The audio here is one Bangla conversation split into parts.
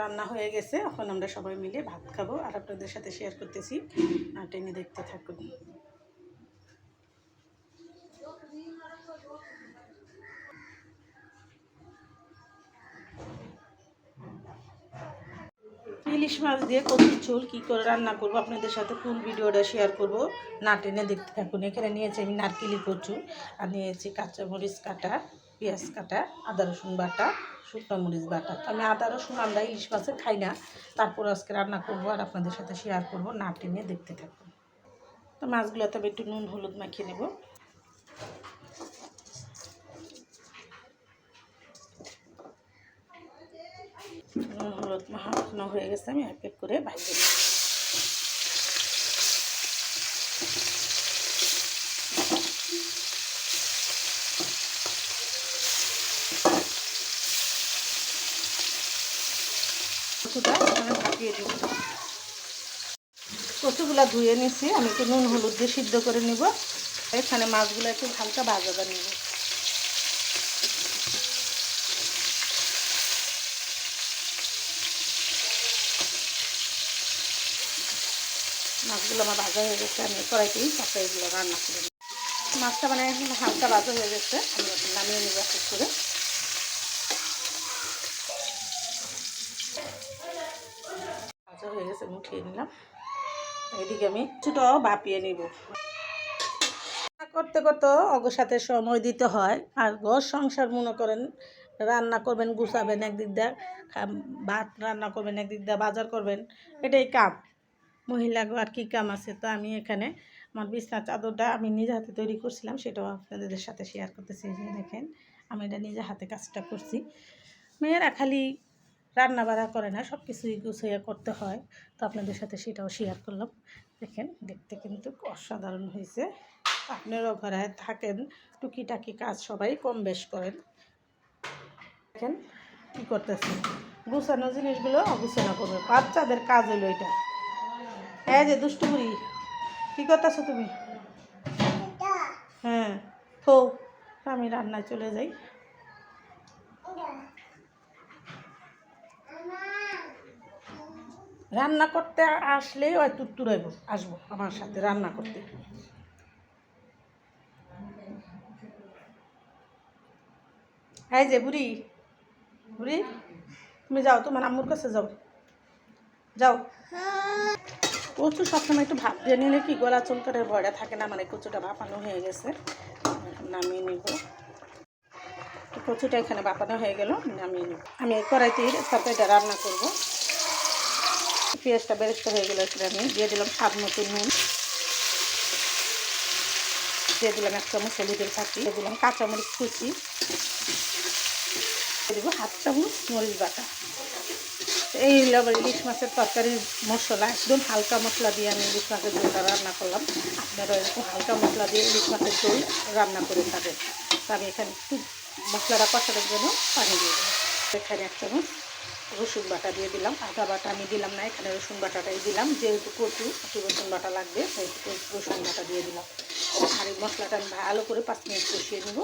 রান্না হয়ে গেছে। এখন আমরা সবাই মিলে ভাত খাব আর আপনাদের সাথে শেয়ার করতেছি। আর টেনে দেখতে থাকুন। ইলিশ মাছ দিয়ে কচুর ঝোল কী করে রান্না করব? আপনাদের সাথে ফুল ভিডিওটা শেয়ার করব। না টেনে দেখতে থাকুন। এখানে নিয়েছি আমি নারকেলি কচু আর নিয়েছি কাঁচামরিচ কাটা। পেঁয়াজ কাটা, আদা, রসুন বাটা, শুকনো মরিচ বাটা। তো আমি আদা, রসুন আমরা ইলিশ মাছে খাই না। তারপর আজকে রান্না করব আর আপনাদের সাথে শেয়ার করব, না টেনে দেখতে থাকুন। তো মাছগুলো তবে একটু নুন, হলুদ মাখিয়ে নেব। নুন, হলুদ মাখানো হয়ে গেছে, আমি এক এক করে ভাজে নেব কচুটা দেব। কচুগুলা ধুয়ে নিছি, আমি একটু নুন, হলুদ দিয়ে সিদ্ধ করে নিব। এখানে মাছগুলো একটু হালকা ভাজা করে নিব। মাছগুলো আমার ভাজা হয়ে গেছে, আমি কড়াইতেই তারপরে এগুলো রান্না করে মাছটা মানে হালকা ভাজা হয়ে গেছে, আমি নামিয়ে নিব করে। গেছে উঠিয়ে নিলাম। এদিকে আমি ছোটো ভাপিয়ে নিব। করতে করতে অগর সাথে সময় দিতে হয়। আর ঘর সংসার মনে করেন রান্না করবেন গুছাবেন একদিক দিয়ে ভাত রান্না করবেন একদিক দিয়ে বাজার করবেন এটাই কাম। মহিলাগো আর কী কাম আছে তো আমি এখানে আমার বিছনা চাদরটা আমি নিজে হাতে তৈরি করছিলাম সেটাও আপনাদের সাথে শেয়ার করতেছি দেখেন আমি এটা নিজে হাতে কাজটা করছি। মেয়েরা খালি রান্না বাড়া করে না সব কিছুই গুছিয়ে করতে হয়। তো আপনাদের সাথে সেটাও শেয়ার করলাম। দেখেন, দেখতে কিন্তু অসাধারণ হয়েছে। আপনারাও ঘরে থাকেন, টুকিটাকি কাজ সবাই কম বেশ করেন। দেখেন কী করতেছে গুছানো জিনিসগুলো অগুছানো করবে। বাচ্চাদের কাজ হলো এটা। হ্যাঁ যে দুষ্টুপুরি কী করতেছো তুমি? হ্যাঁ তো আমি রান্নায় চলে যাই। রান্না করতে আসলে ওই তুত্তুর আইব আসব আমার সাথে রান্না করতে। হ্যাঁ যে বুড়ি বুড়ি, তুমি যাও, তোমার আম্মুর কাছে যাও। যাও। কচু সবসময় একটু ভাপ দিয়ে নিলে কি গলা চুলকারের ভয়টা থাকে না মানে কচুটা ভাপানো হয়ে গেছে। নামিয়ে নিব। কচুটা এখানে ভাপানো হয়ে গেল, নামিয়ে নিব। আমি কড়াইতে তরকারিটা রান্না করব। পেঁয়াজটা বেরেস্তা হয়ে গেলো এখানে আমি দিয়ে দিলাম স্বাদ মতো নুন। দিয়ে দিলাম এক চামচ হলুদের ফাঁকি দিয়ে দিলাম কাঁচামরিচ কুচি। দেবো হাফ চামচ মরিচ বাটা। এই হলো আবার ইলিশ মাছের তরকারির মশলা, একদম হালকা মশলা দিয়ে আমি ইলিশ মাছের ঝোলটা রান্না করলাম। আপনারা এরকম হালকা মশলা দিয়ে ইলিশ মাছের ঝোল রান্না করে খাবেন। তো আমি এখানে একটু মশলাটা কষানোর জন্য পানি দিয়ে দিলাম। এখানে এক চামচ রসুন বাটা দিয়ে দিলাম। আদা বাটা আমি দিলাম না, এখানে রসুন বাটাটাই দিলাম। যেহেতু কচু, একটু রসুন বাটা লাগবে সেহেতু রসুন বাটা দিয়ে দিলাম। আর এই মশলাটা আমি ভালো করে পাঁচ মিনিট কষিয়ে নেব।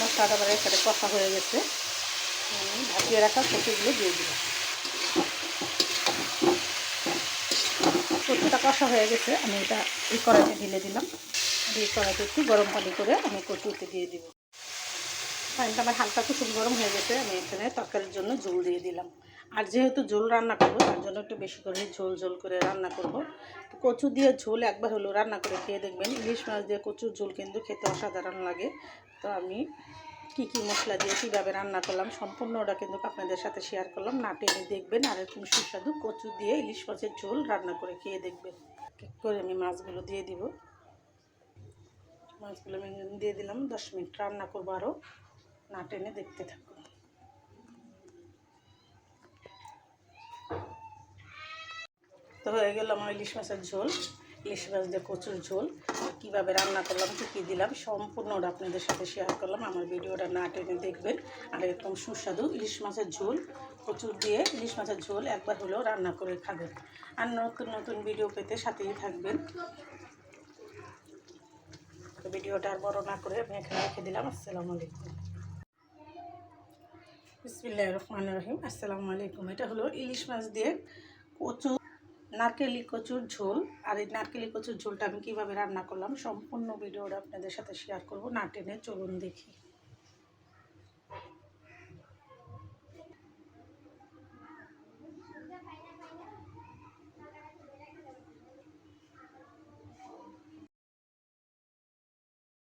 মশলাটা আবার এখানে কষা হয়ে গেছে। ভাপিয়ে রাখা কচুগুলো দিয়ে দিলাম। কচুটা কষা হয়ে গেছে, আমি এটা এই কড়াইতে ঢেলে দিলাম। দিয়ে কড়াইতে একটু গরম পানি করে আমি কচুতে দিয়ে দিব। পানিটা আমার হালকা কুসুম গরম হয়ে গেছে, আমি এখানে তরকারির জন্য ঝোল দিয়ে দিলাম। আর যেহেতু ঝোল রান্না করব, তার জন্য একটু বেশি করে ঝোল ঝোল করে রান্না করব। কচু দিয়ে ঝোল একবার হলো রান্না করে খেয়ে দেখবেন। ইলিশ মাছ দিয়ে কচুর ঝোল কিন্তু খেতে অসাধারণ লাগে। তো আমি কী কী মশলা দিয়ে কীভাবে রান্না করলাম সম্পূর্ণ ওটা কিন্তু আপনাদের সাথে শেয়ার করলাম। না টেনে দেখবেন, আর এরকম সুস্বাদু কচু দিয়ে ইলিশ মাছের ঝোল রান্না করে খেয়ে দেখবেন। করে আমি মাছগুলো দিয়ে দিব। মাছগুলো আমি দিয়ে দিলাম, দশ মিনিট রান্না করব আরও না টেনে দেখতে থাকুন তো হয়ে গেল আমার ইলিশ মাছের ঝোল। ইলিশ মাছ দিয়ে কচুর ঝোল। কীভাবে রান্না করলাম, কী কী দিলাম, সম্পূর্ণটা আপনাদের সাথে শেয়ার করলাম। আমার ভিডিওটা না টেনে দেখবেন। আর এরকম সুস্বাদু ইলিশ মাছের ঝোল। কচুর দিয়ে ইলিশ মাছের ঝোল একবার হলেও রান্না করে খাবেন। আর নতুন নতুন ভিডিও পেতে সাথেই থাকবেন। ভিডিওটা আর বড় না করে আমি এখানে রেখে দিলাম। আসসালামু আলাইকুম। বিসমিল্লাহ রহমান রহিম। আসসালামু আলাইকুম। এটা হলো ইলিশ মাছ দিয়ে কচু নারকেলি কচুর ঝোল। আর এই নারকেলি কচুর ঝোলটা আমি কীভাবে রান্না করলাম, সম্পূর্ণ ভিডিওটা আপনাদের সাথে শেয়ার করব। না টেনে চলুন দেখি।